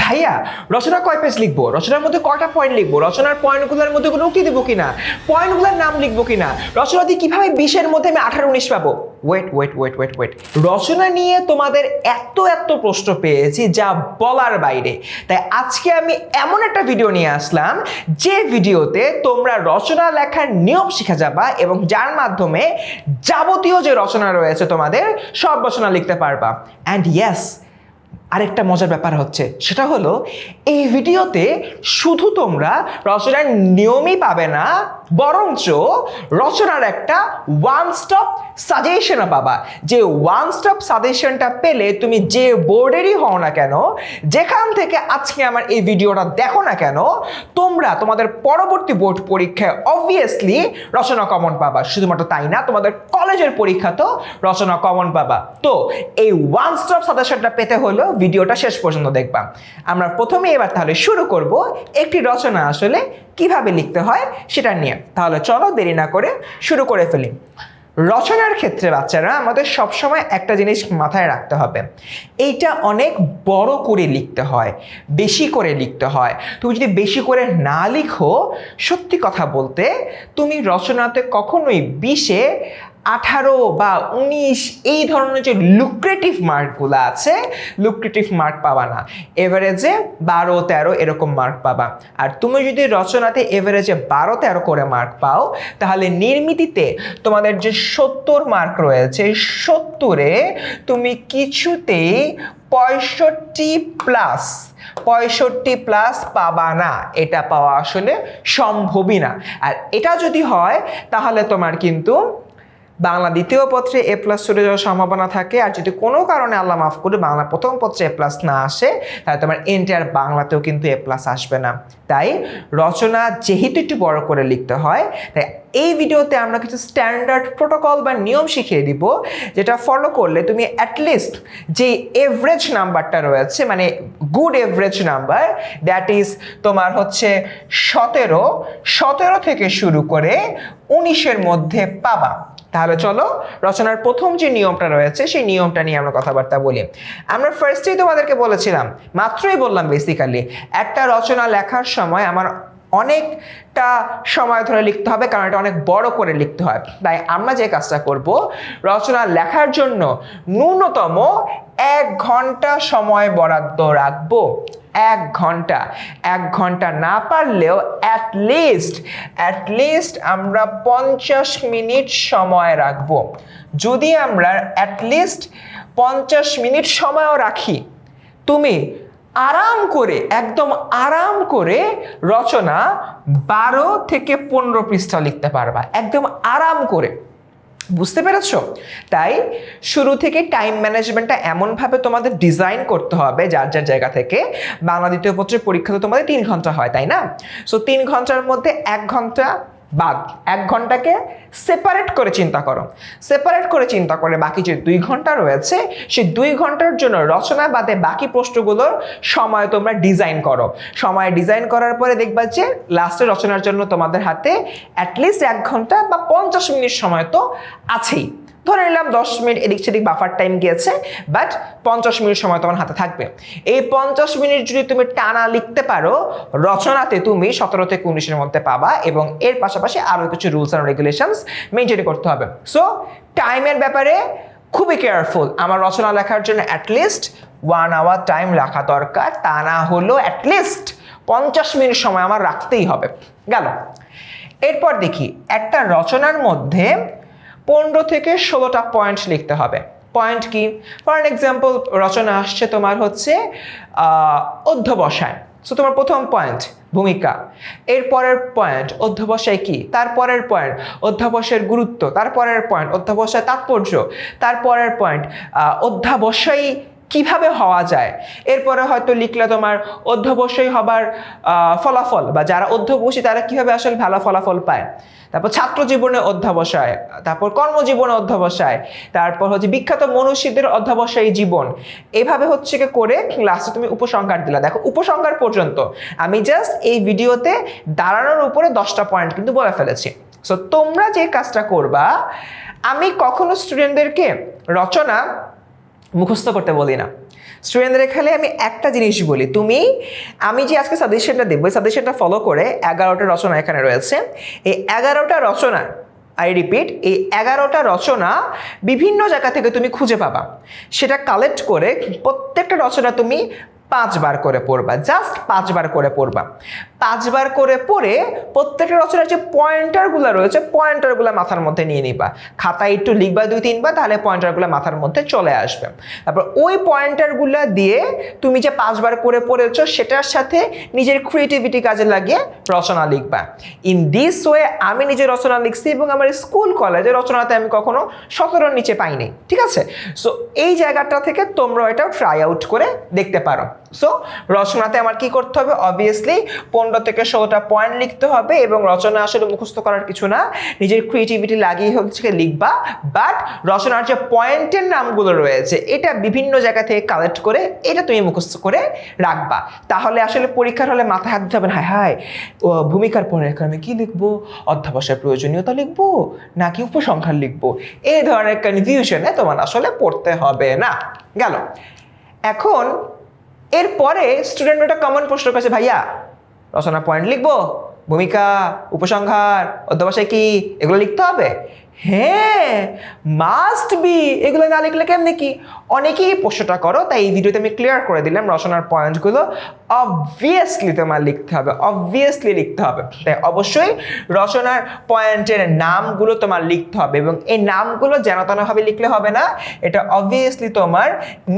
ভাইয়া রচনা কয় পেজ লিখব? রচনার মধ্যে কয়টা পয়েন্ট লিখব? রচনার পয়েন্টগুলোর মধ্যে কোনো উক্তি দেবো কিনা? পয়েন্টগুলোর নাম লিখব কিনা? রচনা দিয়ে কীভাবে বিশের মধ্যে আমি আঠারো উনিশ পাবো? Wait wait wait wait wait রচনা নিয়ে তোমাদের এত এত প্রশ্ন পেয়েছি যা বলার বাইরে। তাই আজকে আমি এমন একটা ভিডিও নিয়ে আসলাম, যে ভিডিওতে তোমরা রচনা লেখার নিয়ম শিখে যাবা এবং যার মাধ্যমে যাবতীয় যে রচনা রয়েছে তোমাদের, সব রচনা লিখতে পারবা। অ্যান্ড ইয়েস আরেকটা মজার ব্যাপার হচ্ছে, সেটা হলো এই ভিডিওতে শুধু তোমরা রচনার নিয়মই পাবে না, বরঞ্চ রচনার একটা ওয়ান স্টপ সাজেশনও পাবা। যে ওয়ান স্টপ সাজেশনটা পেলে তুমি যে বোর্ডেরই হও না কেন, যেখান থেকে আজকে আমার এই ভিডিওটা দেখো না কেন, তোমরা তোমাদের পরবর্তী বোর্ড পরীক্ষায় অবভিয়াসলি রচনা কমন পাবা। শুধুমাত্র তাই না, তোমাদের কলেজের পরীক্ষা তো রচনা কমন পাবা। তো এই ওয়ান স্টপ সাজেশনটা পেতে হলো ভিডিওটা শেষ পর্যন্ত দেখবা। আমরা প্রথমে এবার তাহলে শুরু করব একটি রচনা আসলে কীভাবে লিখতে হয় সেটা নিয়ে। তাহলে চলো দেরি না করে শুরু করে ফেলি। রচনার ক্ষেত্রে বাচ্চারা, আমাদের সবসময় একটা জিনিস মাথায় রাখতে হবে। এইটা অনেক বড় করে লিখতে হয়, বেশি করে লিখতে হয়। তুমি যদি বেশি করে না লিখো, সত্যি কথা বলতে তুমি রচনাতে কখনোই বিশে আঠারো বা উনিশ, এই ধরনের যে লুক্রেটিভ মার্কগুলো আছে লুক্রেটিভ মার্ক পাবা না। এভারেজে বারো, তেরো এরকম মার্ক পাবা। আর তুমি যদি রচনাতে এভারেজে বারো, তেরো করে মার্ক পাও, তাহলে নির্মিতিতে তোমাদের যে সত্তর মার্ক রয়েছে সত্তরে তুমি কিছুতেই পঁয়ষট্টি প্লাস পঁয়ষট্টি প্লাস পাবা না। এটা পাওয়া আসলে সম্ভবই না। আর এটা যদি হয়, তাহলে তোমার কিন্তু বাংলা দ্বিতীয় পত্রে এ প্লাস চলে যাওয়ার সম্ভাবনা থাকে। আর যদি কোনো কারণে আল্লাহ মাফ করে বাংলা প্রথম পত্রে এ প্লাস না আসে, তাহলে তোমার এন্টায়ার বাংলাতেও কিন্তু এ প্লাস আসবে না। তাই রচনা যেহেতু একটু বড় করে লিখতে হয়, তাই এই ভিডিওতে আমরা কিছু স্ট্যান্ডার্ড প্রোটোকল বা নিয়ম শিখিয়ে দিব, যেটা ফলো করলে তুমি অ্যাটলিস্ট যে এভারেজ নাম্বারটা রয়েছে মানে good average number that is তোমার হচ্ছে সতেরো সতেরো থেকে শুরু করে উনিশের মধ্যে পাবা। তাহলে চলো, রচনার প্রথম যে নিয়মটা রয়েছে, সেই নিয়মটা নিয়ে আমরা কথাবার্তা বলি। আমরা ফার্স্টেই তোমাদেরকে বলেছিলাম, মাত্রই বললাম বেসিক্যালি একটা রচনা লেখার সময় আমার অনেকটা সময় ধরে লিখতে হবে, কারণ এটা অনেক বড় করে লিখতে হয়। তাই আমরা যে কাজটা করব, রচনা লেখার জন্য ন্যূনতম এক ঘণ্টা সময় বরাদ্দ রাখব। এক ঘণ্টা এক ঘণ্টা না পারলেও অ্যাট লিস্ট অ্যাট লিস্ট আমরা পঞ্চাশ মিনিট সময় রাখব। যদি আমরা অ্যাট লিস্ট পঞ্চাশ মিনিট সময়ও রাখি, তুমি আরাম করে, একদম আরাম করে রচনা বারো থেকে পনেরো পৃষ্ঠা লিখতে পারবা। একদম আরাম করে। বুঝতে পেরেছ? তাই শুরু থেকে টাইম ম্যানেজমেন্টটা এমনভাবে তোমাদের ডিজাইন করতে হবে যার যার জায়গা থেকে। বাংলা দ্বিতীয় পত্রের পরীক্ষা তো তোমাদের তিন ঘণ্টা হয়, তাই না? সো তিন ঘণ্টার মধ্যে এক ঘণ্টা বাদ। এক ঘন্টাকে সেপারেট করে চিন্তা করো। সেপারেট করে চিন্তা করে বাকি যে দুই ঘণ্টা রয়েছে সেই দুই ঘণ্টার জন্য রচনা বাদে বাকি প্রশ্নগুলোর সময় তোমরা ডিজাইন করো। সময় ডিজাইন করার পরে দেখবা যে লাস্টে রচনার জন্য তোমাদের হাতে অ্যাটলিস্ট এক ঘণ্টা বা পঞ্চাশ মিনিট সময় তো আছেই। ধরে নিলাম দশ মিনিট এদিক সেদিক বাফার টাইম গিয়েছে বাট পঞ্চাশ মিনিট সময় তোমার হাতে থাকবে। এই পঞ্চাশ মিনিট যদি তুমি টানা লিখতে পারো, রচনাতে তুমি সতেরো থেকে উনিশের মধ্যে পাবা এবং এর পাশাপাশি আরও কিছু রুলস অ্যান্ড রেগুলেশনস মেনটেন করতে হবে। সো টাইমের ব্যাপারে খুবই কেয়ারফুল আমার রচনা লেখার জন্য অ্যাটলিস্ট ওয়ান আওয়ার টাইম রাখা দরকার। তা না হলো অ্যাটলিস্ট পঞ্চাশ মিনিট সময় আমার রাখতেই হবে। গেল। এরপর দেখি, একটা রচনার মধ্যে পনেরো থেকে ষোলোটা পয়েন্ট লিখতে হবে। পয়েন্ট কি? ফর এক্সাম্পল রচনা আসছে তোমার হচ্ছে অধ্যবসায়। সো তোমার প্রথম পয়েন্ট ভূমিকা। এরপরের পয়েন্ট অধ্যবসায় কি? তারপরের পয়েন্ট অধ্যাবসায়ের গুরুত্ব। তারপরের পয়েন্ট অধ্যাবসায় তাৎপর্য। তারপরের পয়েন্ট অধ্যাবসায়ী কীভাবে হওয়া যায়? এরপরে হয়তো লিখলে তোমার অধ্যবসায়ী হবার ফলাফল বা যারা অধ্যবসী তারা কীভাবে আসলে ভালো ফলাফল পায়? তারপর ছাত্র জীবনে অধ্যাবসায়, তারপর কর্মজীবনে অধ্যাবসায়, তারপর হচ্ছে বিখ্যাত মনীষীদের অধ্যাবসায়ী জীবন। এভাবে হচ্ছে কি করে লাস্টে তুমি উপসংহার দিলা। দেখো, উপসংহার পর্যন্ত আমি জাস্ট এই ভিডিওতে দাঁড়ানোর উপরে দশটা পয়েন্ট কিন্তু বলে ফেলেছি। সো তোমরা যে কাজটা করবা, আমি কখনো স্টুডেন্টদেরকে রচনা মুখস্থ করতে বলি না। স্টুডেন্টদের খেলে আমি একটা জিনিস বলি, তুমি, আমি যে আজকে সাজেশনটা দেবো সাজেশনটা ফলো করে এগারোটা রচনা এখানে রয়েছে। এই এগারোটা রচনা আই রিপিট এই এগারোটা রচনা বিভিন্ন জায়গা থেকে তুমি খুঁজে পাবা। সেটা কালেক্ট করে প্রত্যেকটা রচনা তুমি পাঁচবার করে পড়বা জাস্ট পাঁচবার করে পড়বা। পাঁচবার করে পড়ে প্রত্যেকটা রচনার যে পয়েন্টারগুলো রয়েছে পয়েন্টারগুলো মাথার মধ্যে নিয়ে নিবা। খাতায় একটু লিখবা দুই, তিনবার, তাহলে পয়েন্টারগুলো মাথার মধ্যে চলে আসবে। তারপর ওই পয়েন্টারগুলো দিয়ে তুমি যে পাঁচবার করে পড়েছো, সেটার সাথে নিজের ক্রিয়েটিভিটি কাজে লাগিয়ে রচনা লিখবা। ইন দিস ওয়ে আমি নিজে রচনা লিখছি এবং আমার স্কুল কলেজে রচনাতে আমি কখনো সতেরোর নিচে পাইনি। ঠিক আছে? সো এই জায়গাটা থেকে তোমরা এটাও ট্রাই আউট করে দেখতে পারো। সো রচনাতে আমার কি করতে হবে? অবভিয়াসলি পনেরো থেকে ষোলোটা পয়েন্ট লিখতে হবে এবং রচনা আসলে মুখস্থ করার কিছু না। নিজের ক্রিয়েটিভিটি লাগিয়ে হচ্ছে লিখবা। বাট রচনার যে পয়েন্টের নামগুলো রয়েছে, এটা বিভিন্ন জায়গা থেকে কালেক্ট করে, এটা তুমি মুখস্থ করে রাখবা। তাহলে আসলে পরীক্ষার হলে মাথায় হাত দিতে হবে হায় হায় ভূমিকার পরে আমি কি লিখব? অধ্যাবসায় প্রয়োজনীয়তা লিখব? নাকি উপসংখ্যান লিখব? এই ধরনের কনফিউশনে তোমার আসলে পড়তে হবে না। গেল। এখন এরপরে স্টুডেন্ট একটা কমন প্রশ্ন করেছে, ভাইয়া, রচনা পয়েন্ট লিখব? ভূমিকা, উপসংহার, অধ্যবসায় কি? এগুলো লিখতে হবে? হ্যাঁ মাস্ট বি এগুলো না লিখলে কেমনি কি? অনেকেই প্রশ্নটা করো, তাই এই ভিডিওতে আমি ক্লিয়ার করে দিলাম রচনার পয়েন্টগুলো অবভিয়াসলি তোমার লিখতে হবে অবভিয়াসলি লিখতে হবে। তাই অবশ্যই রচনার পয়েন্টের নামগুলো তোমার লিখতে হবে এবং এই নামগুলো যেন তেনভাবে লিখলে হবে না, এটা অবভিয়াসলি তোমার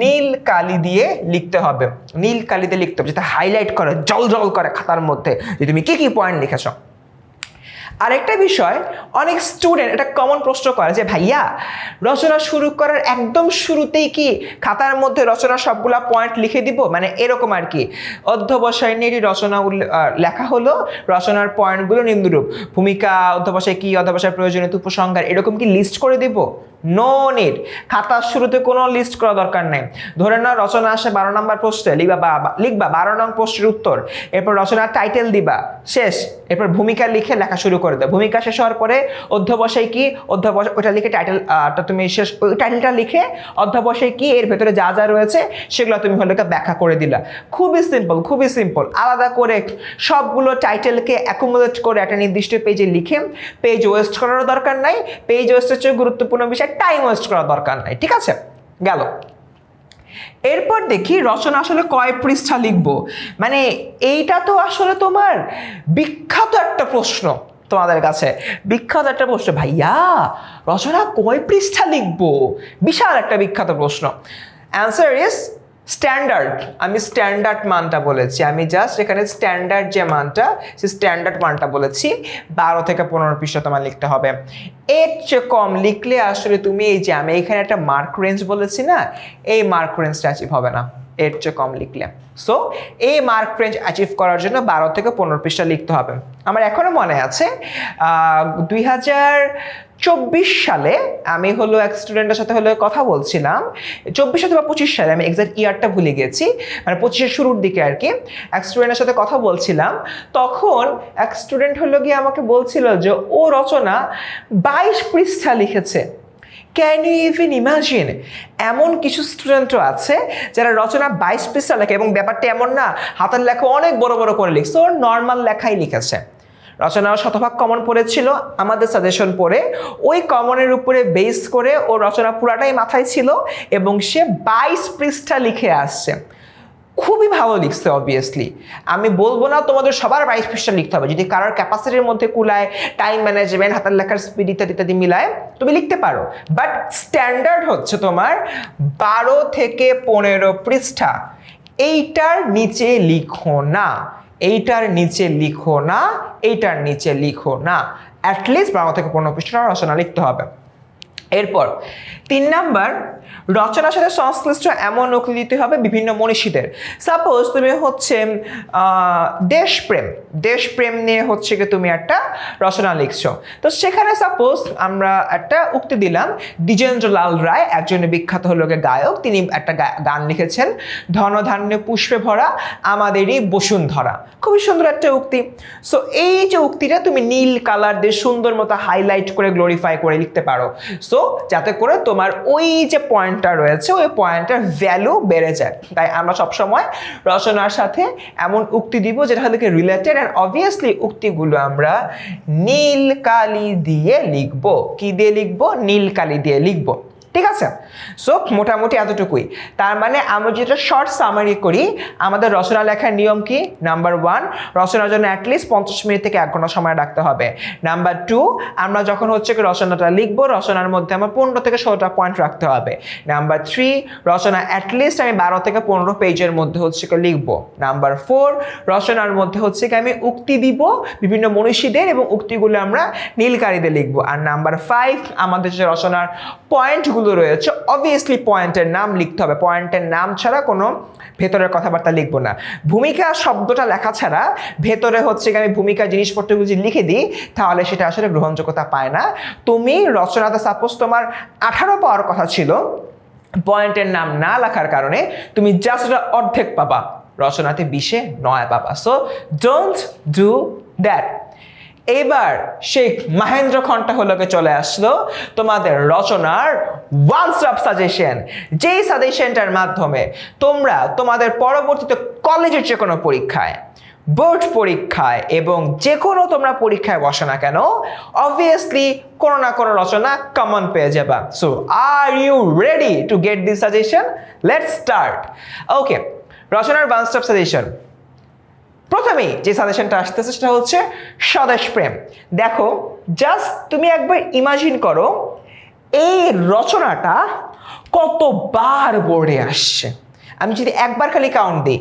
নীল কালি দিয়ে লিখতে হবে। নীল কালিতে লিখতে হবে, যেটা হাইলাইট করে, জল জল করে খাতার মধ্যে। যে তুমি কি কি পয়েন্ট লিখেছো? আরেকটা বিষয়, অনেক স্টুডেন্ট এটা কমন প্রশ্ন করে যে, ভাইয়া, রচনা শুরু করার একদম শুরুতেই কি খাতার মধ্যে রচনা সবগুলা পয়েন্ট লিখে দিব? মানে এরকম আর কি। অধ্যবসায় নিয়ে রচনা লেখা হলো? রচনার পয়েন্টগুলো নিম্নরূপ। ভূমিকা, অধ্যবসায় কী, অধ্যবসায় প্রয়োজনীয় উপসংহার, এরকম কি লিস্ট করে দিব? নো নিড খাতার শুরুতে কোনো লিস্ট করা দরকার নেই। ধরে নাও, রচনা আসে বারো নম্বর প্রশ্নে, লিখবা লিখবা বারো নং প্রশ্নের উত্তর। এরপর রচনার টাইটেল দিবা, শেষ। এরপর ভূমিকা লিখে লেখা শুরু করে দাও। ভূমিকা শেষ হওয়ার পরে অধ্যবসায় কি? অধ্যবসায় ওটা লিখে টাইটেল তুমি শেষ, ওই টাইটেলটা লিখে অধ্যবসায় কি? এর ভেতরে যা যা রয়েছে, সেগুলো তুমি হলে ব্যাখ্যা করে দিলা। খুবই সিম্পল খুবই সিম্পল আলাদা করে সবগুলো টাইটেলকে অ্যাকুমুলেট করে একটা নির্দিষ্ট পেজে লিখে পেজ ওয়েস্ট করারও দরকার নাই। পেজ ওয়েস্টের চেয়ে গুরুত্বপূর্ণ বিষয়। টাইম ওয়েস্ট করার দরকার নাই, ঠিক আছে? গেল। এরপর দেখি রচনা আসলে কয় পৃষ্ঠা লিখব? মানে এইটা তো আসলে তোমার বিখ্যাত একটা প্রশ্ন তোমাদের কাছে। বিখ্যাত একটা প্রশ্ন, ভাইয়া, রচনা কয় পৃষ্ঠা লিখব? বিশাল একটা বিখ্যাত প্রশ্ন। অ্যান্সার ইজ স্ট্যান্ডার্ড আমি স্ট্যান্ডার্ড মানটা বলেছি, আমি জাস্ট এখানে স্ট্যান্ডার্ড যে মানটা সে স্ট্যান্ডার্ড মানটা বলেছি, বারো থেকে পনেরো পৃষ্ঠা তোমার লিখতে হবে। এর চেয়ে কম লিখলে আসলে তুমি এই যে আমি এখানে একটা মার্ক রেঞ্জ বলেছি না, এই মার্ক রেঞ্জটা অ্যাচিভ হবে না, এর চেয়ে কম লিখলে। সো এই মার্ক রেঞ্জ অ্যাচিভ করার জন্য বারো থেকে পনেরো পৃষ্ঠা লিখতে হবে। আমার এখনও মনে আছে দুই হাজার চব্বিশ সালে আমি হলো এক স্টুডেন্টের সাথে হলো কথা বলছিলাম। চব্বিশ অথবা পঁচিশ সালে, আমি এক্সাক্ট ইয়ারটা ভুলে গেছি মানে পঁচিশের শুরুর দিকে আর কি। এক স্টুডেন্টের সাথে কথা বলছিলাম, তখন এক স্টুডেন্ট হলো গিয়ে আমাকে বলছিল যে, ও রচনা বাইশ পৃষ্ঠা লিখেছে। ক্যান ইউ ইভিন ইমাজিন এমন কিছু স্টুডেন্টও আছে যারা রচনা বাইশ পৃষ্ঠা লেখে এবং ব্যাপারটা এমন না, হাতের লেখা অনেক বড় বড় করে লিখছে। ওর নর্মাল লেখাই লিখেছে। রচনা শতভাগ কমন পড়েছিল। আমাদের সাজেশন পড়ে ওই কমনের উপরে বেস করে ও রচনা পুরাটাই মাথায় ছিল এবং সে বাইশ পৃষ্ঠা লিখে আসছে। খুবই ভালো লিখছে অবভিয়াসলি আমি বলব না তোমাদের সবার বাইশ পৃষ্ঠা লিখতে হবে। যদি কারোর ক্যাপাসিটির মধ্যে কুলায় টাইম ম্যানেজমেন্ট হাতের লেখার স্পিড ইত্যাদি ইত্যাদি মিলায়, তুমি লিখতে পারো। বাট স্ট্যান্ডার্ড হচ্ছে তোমার বারো থেকে পনেরো পৃষ্ঠা। এইটার নিচে লিখো না। এইটার নিচে লিখো না, এইটার নিচে লিখো না। অ্যাটলিস্ট বাংলা থেকে পনেরো পৃষ্ঠা রচনা লিখতে হবে। এরপর তিন নাম্বার, রচনার সাথে সংশ্লিষ্ট এমন উক্তি দিতে হবে বিভিন্ন মনীষীদের। সাপোজ তুমি হচ্ছে দেশপ্রেম। দেশপ্রেম নিয়ে হচ্ছে কি তুমি একটা রচনা লিখছো। তো সেখানে সাপোজ আমরা একটা উক্তি দিলাম, দ্বিজেন্দ্রলাল রায় একজন বিখ্যাত হলো গিয়ে গায়ক, তিনি একটা গান লিখেছেন, ধনধান্যে পুষ্পে ভরা, আমাদেরই বসুন্ধরা। খুবই সুন্দর একটা উক্তি। সো এই যে উক্তিটা তুমি নীল কালার দিয়ে সুন্দর মতো হাইলাইট করে গ্লোরিফাই করে লিখতে পারো। সো সো যাতে করে তোমার ওই যে পয়েন্টটা রয়েছে, ওই পয়েন্টটার ভ্যালু বেড়ে যায়। তাই আমরা সবসময় রচনার সাথে এমন উক্তি দিব যেটা থেকে রিলেটেড অ্যান্ড অবভিয়াসলি উক্তিগুলো আমরা নীল কালি দিয়ে লিখব। কি দিয়ে লিখব? নীল কালি দিয়ে লিখব। ঠিক আছে? সো মোটামুটি এতটুকুই। তার মানে আমরা যেটা শর্ট সামারি করি, আমাদের রচনা লেখার নিয়ম কি? নাম্বার ওয়ান রচনার জন্য অ্যাটলিস্ট পঞ্চাশ মিনিট থেকে এক ঘণ্টা সময় রাখতে হবে। নাম্বার টু আমরা যখন হচ্ছে কি রচনাটা লিখব, রচনার মধ্যে আমার পনেরো থেকে ষোলোটা পয়েন্ট রাখতে হবে। নাম্বার থ্রি রচনা অ্যাটলিস্ট আমি বারো থেকে পনেরো পেজের মধ্যে হচ্ছে কি লিখব। নাম্বার ফোর রচনার মধ্যে হচ্ছে কি আমি উক্তি দিব বিভিন্ন মনীষীদের এবং উক্তিগুলো আমরা নীলকারীদের লিখব। আর নাম্বার ফাইভ আমাদের যে রচনার পয়েন্টগুলো রয়েছে অবভিয়াসলি পয়েন্টের নাম লিখতে হবে। পয়েন্টের নাম ছাড়া কোনো ভেতরের কথাবার্তা লিখব না। ভূমিকা শব্দটা লেখা ছাড়া ভেতরে হচ্ছে আমি ভূমিকা জিনিসপত্রগুলো যদি লিখে দিই, তাহলে সেটা আসলে গ্রহণযোগ্যতা পায় না। তুমি রচনাতে সাপোজ তোমার আঠারো পাওয়ার কথা ছিল পয়েন্টের নাম না লেখার কারণে তুমি জাস্ট অর্ধেক পাবা। রচনাতে বিশে নয় পাবা। সো ডোন্ট ডু দ্যাট এবার সেই মাহেন্দ্র খনটা হলোকে চলে আসলো তোমাদের রচনার ওয়ান স্টপ সাজেশন যেই সাজেশনটার মাধ্যমে তোমরা তোমাদের পরবর্তীতে কলেজের যে কোনো পরীক্ষায় বোর্ড পরীক্ষায় এবং যে কোনো তোমরা পরীক্ষায় বসো না কেন অবভিয়াসলি কোনো না কোনো রচনা কমন পেয়ে যাবা। So are you ready to get this suggestion let start okay রচনার ওয়ান স্টপ সাজেশন প্রথমেই যে সাজেশনটা আসতেছে সেটা হচ্ছে স্বদেশ প্রেম। দেখো জাস্ট তুমি একবার ইমাজিন করো, এই রচনাটা কতবার বোর্ডে আসছে। আমি যদি একবার খালি কাউন্ট দিই,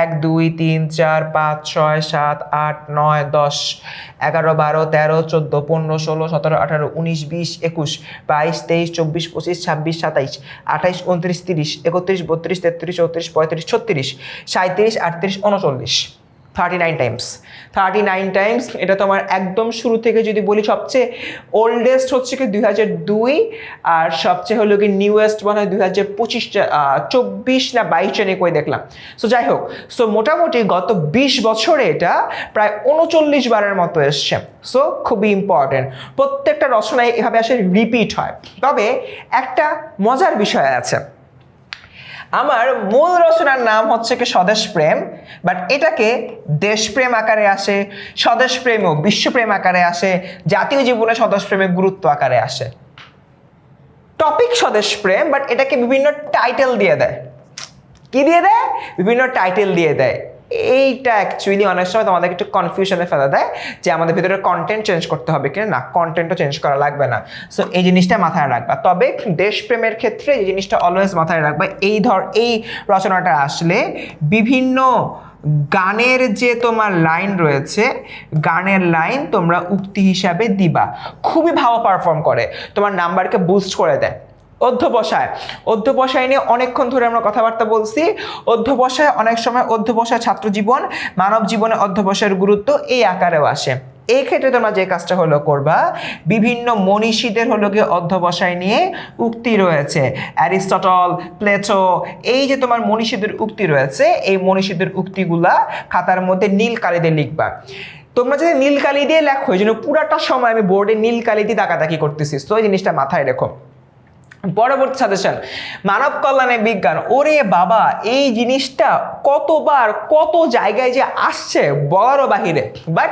এক, দুই, তিন, চার, পাঁচ, ছয়, সাত, আট, নয়, দশ, এগারো, বারো, তেরো, চোদ্দ, পনেরো, ষোলো, সতেরো, আঠারো, উনিশ, বিশ, একুশ, বাইশ, তেইশ, চব্বিশ, পঁচিশ, ছাব্বিশ, সাতাইশ, আঠাইশ, উনত্রিশ, তিরিশ, একত্রিশ, বত্রিশ, তেত্রিশ, চৌত্রিশ, পঁয়ত্রিশ, ছত্রিশ সাঁত্রিশ আটত্রিশ, উনচল্লিশ। Thirty nine times thirty nine times এটা তোমার একদম শুরু থেকে যদি বলি, সবচেয়ে ওল্ডেস্ট হচ্ছে কি দুই হাজার দুই, আর সবচেয়ে হলো কি নিউয়েস্ট মনে হয় দুই হাজার পঁচিশ চব্বিশ না বাইশ জানি করে দেখলাম। সো যাই হোক সো মোটামুটি গত বিশ বছরে এটা প্রায় উনচল্লিশ বারের মতো এসছে। সো খুবই ইম্পর্টেন্ট প্রত্যেকটা রচনায় এভাবে আসলে রিপিট হয়। তবে একটা মজার বিষয় আছে। আমার মূল রচনার নাম হচ্ছে কি স্বদেশ প্রেম বাট এটাকে দেশপ্রেম আকারে আসে, স্বদেশ প্রেম ও বিশ্বপ্রেম আকারে আসে, জাতীয় জীবনে স্বদেশ প্রেমের গুরুত্ব আকারে আসে। টপিক স্বদেশ প্রেম বাট এটাকে বিভিন্ন টাইটেল দিয়ে দেয়। কি দিয়ে দেয়? বিভিন্ন টাইটেল দিয়ে দেয়। এইটা অ্যাকচুয়ালি অনেক সময় তোমাদের একটু কনফিউশনে ফেলা দেয় যে আমাদের ভিতরে কন্টেন্ট চেঞ্জ করতে হবে কিনা। না কন্টেন্টও চেঞ্জ করা লাগবে না। সো এই জিনিসটা মাথায় রাখবা। তবে দেশপ্রেমের ক্ষেত্রে এই জিনিসটা অলওয়েজ মাথায় রাখবা। এই ধর, এই রচনাটা আসলে বিভিন্ন গানের যে তোমার লাইন রয়েছে, গানের লাইন তোমরা উক্তি হিসাবে দিবা। খুবই ভালো পারফর্ম করে। তোমার নাম্বারকে বুস্ট করে দেয়। অধ্যবসায়। অধ্যবসায় নিয়ে অনেকক্ষণ ধরে আমরা কথাবার্তা বলছি। অধ্যবসায় অনেক সময় অধ্যবসায় ছাত্র জীবন মানব জীবনে অধ্যবসায়ের গুরুত্ব এই আকারেও আসে। এই ক্ষেত্রে তোমরা যে কাজটা হলো করবা, বিভিন্ন মনীষীদের হলো গিয়ে অধ্যবসায় নিয়ে উক্তি রয়েছে। অ্যারিস্টটল, প্লেটো, এই যে তোমার মনীষীদের উক্তি রয়েছে, এই মনীষীদের উক্তিগুলা খাতার মধ্যে নীল কালিতে লিখবা। তোমরা যদি নীল কালি দিয়ে লেখো, এই জন্য পুরাটা সময় আমি বোর্ডে নীল কালি দিয়ে দাকাদাকি করতেছি। তো এই জিনিসটা মাথায় রেখো। পরবর্তী সাজেশন, মানব কল্যাণে বিজ্ঞান। ওরে বাবা, এই জিনিসটা কতবার, কত জায়গায় যে আসছে বলারও বাহিরে। বাট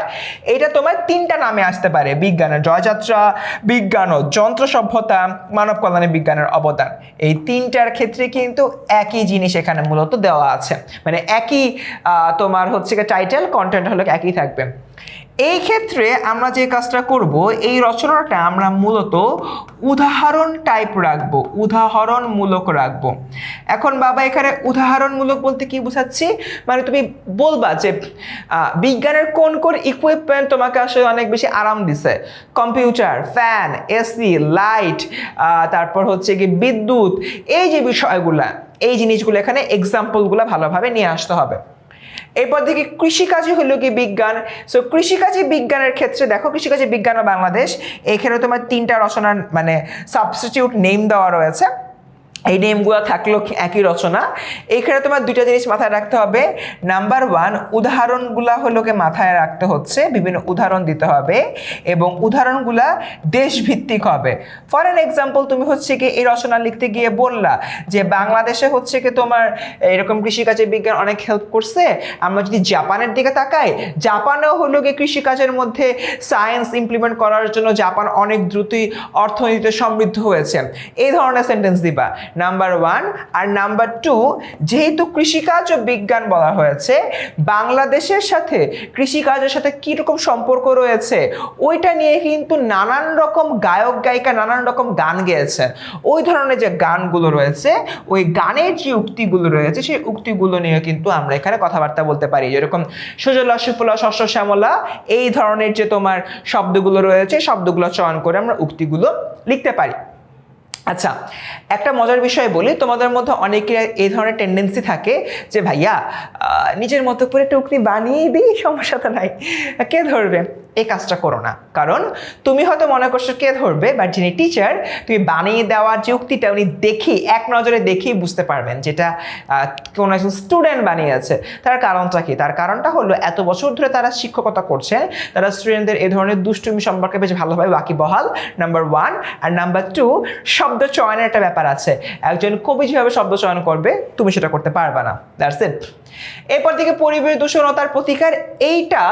এটা তোমার তিনটা নামে আসতে পারে, বিজ্ঞানের জয়যাত্রা, বিজ্ঞান ও যন্ত্র সভ্যতা, মানব কল্যাণে বিজ্ঞানের অবদান। এই তিনটার ক্ষেত্রে কিন্তু একই জিনিস এখানে মূলত দেওয়া আছে। মানে একই তোমার হচ্ছে টাইটেল কন্টেন্ট হলো একই থাকবে। এই ক্ষেত্রে আমরা যে কাজটা করব, এই রচনাটা আমরা মূলত উদাহরণ টাইপ রাখব, উদাহরণমূলক রাখব। এখন বাবা এখানে উদাহরণমূলক বলতে কি বোঝাচ্ছি? মানে তুমি বলবা যে বিজ্ঞানের কোন কোন ইকুইপমেন্ট তোমাকে আসলে অনেক বেশি আরাম দিছে। কম্পিউটার ফ্যান এসি লাইট তারপর হচ্ছে কি বিদ্যুৎ। এই যে বিষয়গুলা, এই জিনিসগুলো এখানে এক্সাম্পলগুলো ভালোভাবে নিয়ে আসতে হবে। এরপর দেখি কৃষিকাজই হলো কি বিজ্ঞান। সো কৃষিকাজী বিজ্ঞানের ক্ষেত্রে দেখো, কৃষিকাজী বিজ্ঞান বাংলাদেশ। এখানে তোমার তিনটা রচনার মানে সাবস্টিটিউট নেম দেওয়া রয়েছে। এই নেমগুলো থাকল একই রচনা। এইখানে তোমার দুইটা জিনিস মাথায় রাখতে হবে। নাম্বার ওয়ান উদাহরণগুলা হলোকে মাথায় রাখতে হচ্ছে, বিভিন্ন উদাহরণ দিতে হবে এবং উদাহরণগুলা দেশভিত্তিক হবে। ফর অ্যান এক্সাম্পল তুমি হচ্ছে কি এই রচনা লিখতে গিয়ে বললা যে বাংলাদেশে হচ্ছে কি তোমার এরকম কৃষিকাজের বিজ্ঞান অনেক হেল্প করছে। আমরা যদি জাপানের দিকে তাকাই, জাপানেও হলো গিয়ে কৃষিকাজের মধ্যে সায়েন্স ইমপ্লিমেন্ট করার জন্য জাপান অনেক দ্রুতই অর্থনীতিতে সমৃদ্ধ হয়েছে। এই ধরনের সেন্টেন্স দিবা। নাম্বার ওয়ান আর নাম্বার টু যেহেতু কৃষিকাজ ও বিজ্ঞান বলা হয়েছে, বাংলাদেশের সাথে কৃষিকাজের সাথে কীরকম সম্পর্ক রয়েছে, ওইটা নিয়ে কিন্তু নানান রকম গায়ক, গায়িকা নানান রকম গান গেয়েছে ওই ধরনের যে গানগুলো রয়েছে, ওই গানের যে উক্তিগুলো রয়েছে, সেই উক্তিগুলো নিয়ে কিন্তু আমরা এখানে কথাবার্তা বলতে পারি। যেরকম, সুজলা, সুফলা, শস্য, শ্যামলা, এই ধরনের যে তোমার শব্দগুলো রয়েছে, শব্দগুলো চয়ন করে আমরা উক্তিগুলো লিখতে পারি। আচ্ছা একটা মজার বিষয় বলি, তোমাদের মধ্যে অনেকের এই ধরনের টেন্ডেন্সি থাকে যে, ভাইয়া নিজের মতো করে টুকনি বানিয়ে দিই সমস্যা তো নাই। কে ধরবে? এই কাজটা করো না। কারণ তুমি হয়তো মনে করছ কে ধরবে বাট যিনি টিচার তুমি বানিয়ে দেওয়ার যে উক্তিটা উনি দেখি এক নজরে দেখেই বুঝতে পারবেন যেটা কোনো একজন স্টুডেন্ট বানিয়েছে। তার কারণটা কি? তার কারণটা হলো এত বছর ধরে তারা শিক্ষকতা করছে তারা স্টুডেন্টদের এ ধরনের দুষ্টুমি সম্পর্কে বেশ ভালোভাবে বাকি বহাল নাম্বার ওয়ান আর নাম্বার টু শব্দ চয়নের একটা ব্যাপার আছে। একজন কবি যেভাবে শব্দ চয়ন করবে, তুমি সেটা করতে পারবে না। দ্যাটস ইট এরপর থেকে পরিবেশ দূষণতার প্রতিকার, এইটা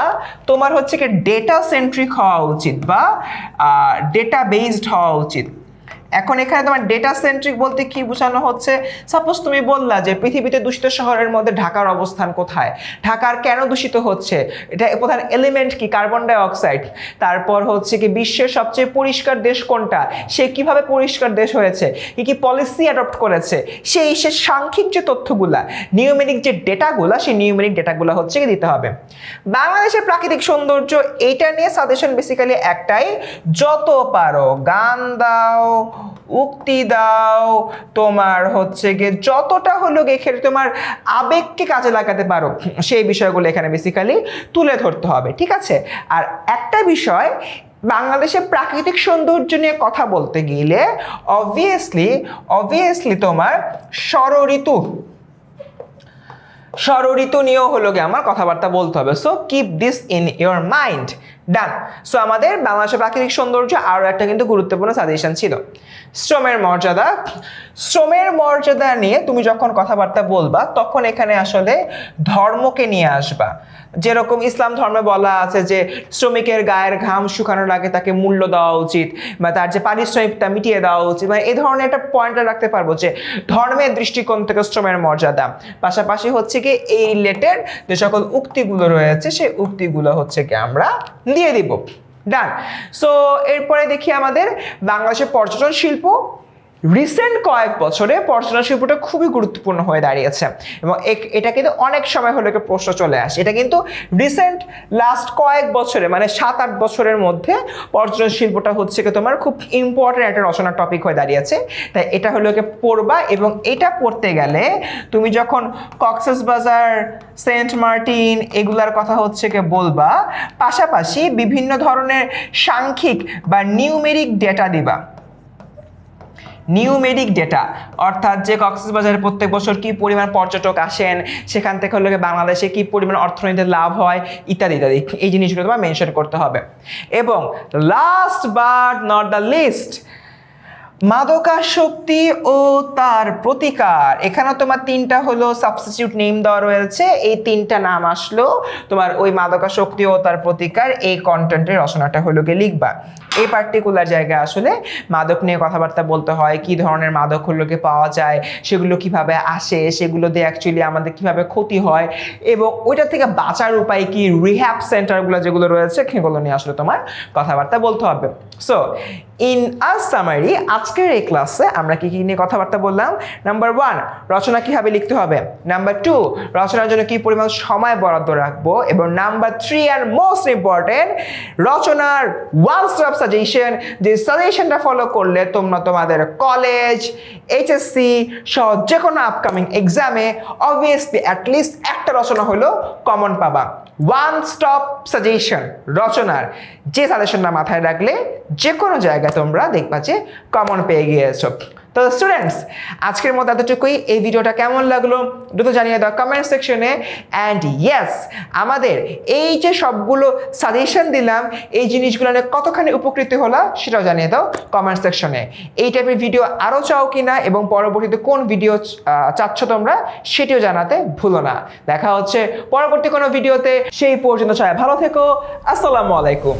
তোমার হচ্ছে কি ডেটা সেন্ট্রিক হওয়া উচিত বা ডেটা বেসড হওয়া উচিত। এখন এখানে তোমার ডেটা সেন্ট্রিক বলতে কি বোঝানো হচ্ছে? সাপোজ তুমি বললা যে পৃথিবীতে দূষিত শহরের মধ্যে ঢাকার অবস্থান কোথায়? ঢাকার কেন দূষিত হচ্ছে? এটা প্রধান এলিমেন্ট কি? কার্বন ডাই অক্সাইড তারপর হচ্ছে কি বিশ্বের সবচেয়ে পরিষ্কার দেশ কোনটা? সে কীভাবে পরিষ্কার দেশ হয়েছে? কি কি পলিসি অ্যাডপ্ট করেছে? সেই সে সাংখ্যিক যে তথ্যগুলা, নিউমেরিক যে ডেটাগুলা, সেই নিউমেরিক ডেটাগুলো হচ্ছে কি দিতে হবে। বাংলাদেশের প্রাকৃতিক সৌন্দর্য, এইটা নিয়ে সাজেশন বেসিক্যালি একটাই, যত পারো গান দাও উক্তি দাও। তোমার হচ্ছে গিয়ে যতটা হলো এখানে তোমার আবেগকে কাজে লাগাতে পারো। সেই বিষয়গুলো এখানে বেসিক্যালি তুলে ধরতে হবে, ঠিক আছে? আর একটা বিষয় বাংলাদেশের প্রাকৃতিক সৌন্দর্য নিয়ে কথা বলতে গেলে অবভিয়াসলি অবভিয়াসলি তোমার ষড়ঋতু ষড়ঋতু নিয়েও হলো গিয়ে আমার কথাবার্তা বলতে হবে। So keep this in your mind done so আমাদের বাংলাদেশের প্রাকৃতিক সৌন্দর্য আরও একটা কিন্তু গুরুত্বপূর্ণ সাজেশন ছিল। শ্রমের মর্যাদা। শ্রমের মর্যাদা নিয়ে তুমি যখন কথাবার্তা বলবা, তখন এখানে আসলে ধর্মকে নিয়ে আসবা। যেরকম ইসলাম ধর্মে বলা আছে যে, শ্রমিকের গায়ের ঘাম শুকানোর আগে তাকে মূল্য দেওয়া উচিত বা তার যে পারিশ্রমিকটা মিটিয়ে দেওয়া উচিত। মানে এই ধরনের একটা পয়েন্টটা রাখতে পারব যে, ধর্মের দৃষ্টিকোণ থেকে শ্রমের মর্যাদা। পাশাপাশি হচ্ছে কি, এই রিলেটেড যে সকল উক্তিগুলো রয়েছে, সেই উক্তিগুলো হচ্ছে কি, আমরা দিয়ে দিব। ডান সো এরপরে দেখি আমাদের বাংলাদেশের পর্যটন শিল্প রিসেন্ট কয়েক বছরে পর্যটন শিল্পটা খুবই গুরুত্বপূর্ণ হয়ে দাঁড়িয়েছে এবং এটা কিন্তু অনেক সময় হলে প্রশ্ন চলে আসে। এটা কিন্তু রিসেন্ট লাস্ট কয়েক বছরে মানে সাত আট বছরের মধ্যে পর্যটন শিল্পটা হচ্ছে কি তোমার খুব ইম্পর্টেন্ট একটা রচনার টপিক হয়ে দাঁড়িয়েছে। তাই এটা হলো কি পড়বা এবং এটা পড়তে গেলে তুমি যখন কক্সেস বাজার, সেন্ট মার্টিন এগুলার কথা হচ্ছে কি বলবা, পাশাপাশি বিভিন্ন ধরনের সাংখ্যিক বা নিউমেরিক ডেটা দিবা। নিউমেরিক ডেটা, অর্থাৎ যে কক্সবাজারে প্রত্যেক বছর কি পরিমাণ পর্যটক আসেন, সেখান থেকে হলো বাংলাদেশে কি পরিমাণ অর্থনীতির লাভ হয়, ইত্যাদি ইত্যাদি। এই জিনিসগুলো তোমার মেনশন করতে হবে। এবং last but not the least মাদকাসক্তি ও তার প্রতিকার। এখানে তোমার তিনটা হলো সাবস্টিটিউট নেম দেওয়া রয়েছে। এই তিনটা নাম আসলো তোমার ওই মাদকাসক্তি ও তার প্রতিকার। এই কন্টেন্টের রচনাটা হলো গিয়ে লিখবা। এই পার্টিকুলার জায়গায় আসলে মাদক নিয়ে কথাবার্তা বলতে হয়, কি ধরনের মাদক হলোকে পাওয়া যায়, সেগুলো কীভাবে আসে, সেগুলো দিয়ে অ্যাকচুয়ালি আমাদের কীভাবে ক্ষতি হয় এবং ওইটা থেকে বাঁচার উপায় কি? রিহ্যাব সেন্টারগুলো যেগুলো রয়েছে, সেগুলো নিয়ে আসলে তোমার কথাবার্তা বলতে হবে। সো ইন আ সামারি আজকের এই ক্লাসে আমরা কি কি নিয়ে কথাবার্তা বললাম? নাম্বার ওয়ান রচনা কীভাবে লিখতে হবে? নাম্বার টু রচনার জন্য কি পরিমাণ সময় বরাদ্দ রাখব? এবং number three and most important রচনার ওয়ান স্টপ সাজেশন যে সাজেশনটা ফলো করলে তোমরা তোমাদের কলেজ এইচএসসি সহ যে কোনো আপকামিং এক্সামে অবভিয়াসলি অ্যাটলিস্ট একটা রচনা হলো কমন পাবা। ওয়ান স্টপ সাজেশন রচনার। যে সাজেশনটা মাথায় রাখলে যে কোনো জায়গায় তোমরা দেখবা যে কমন পেয়ে গিয়েছো। তো স্টুডেন্টস আজকের মতো এতটুকুই। এই ভিডিওটা কেমন লাগল দ্রুত জানিয়ে দাও কমেন্ট সেকশনে অ্যান্ড ইয়েস আমাদের এই যে সবগুলো সাজেশন দিলাম, এই জিনিসগুলো নিয়ে কতখানি উপকৃত হলো সেটাও জানিয়ে দাও কমেন্ট সেকশনে এই টাইপের ভিডিও আরও চাও কিনা এবং পরবর্তীতে কোন ভিডিও চাচ্ছ তোমরা সেটিও জানাতে ভুলো না। দেখা হচ্ছে পরবর্তী কোনো ভিডিওতে সেই পর্যন্ত সবাই ভালো থেকো। আসসালামু আলাইকুম।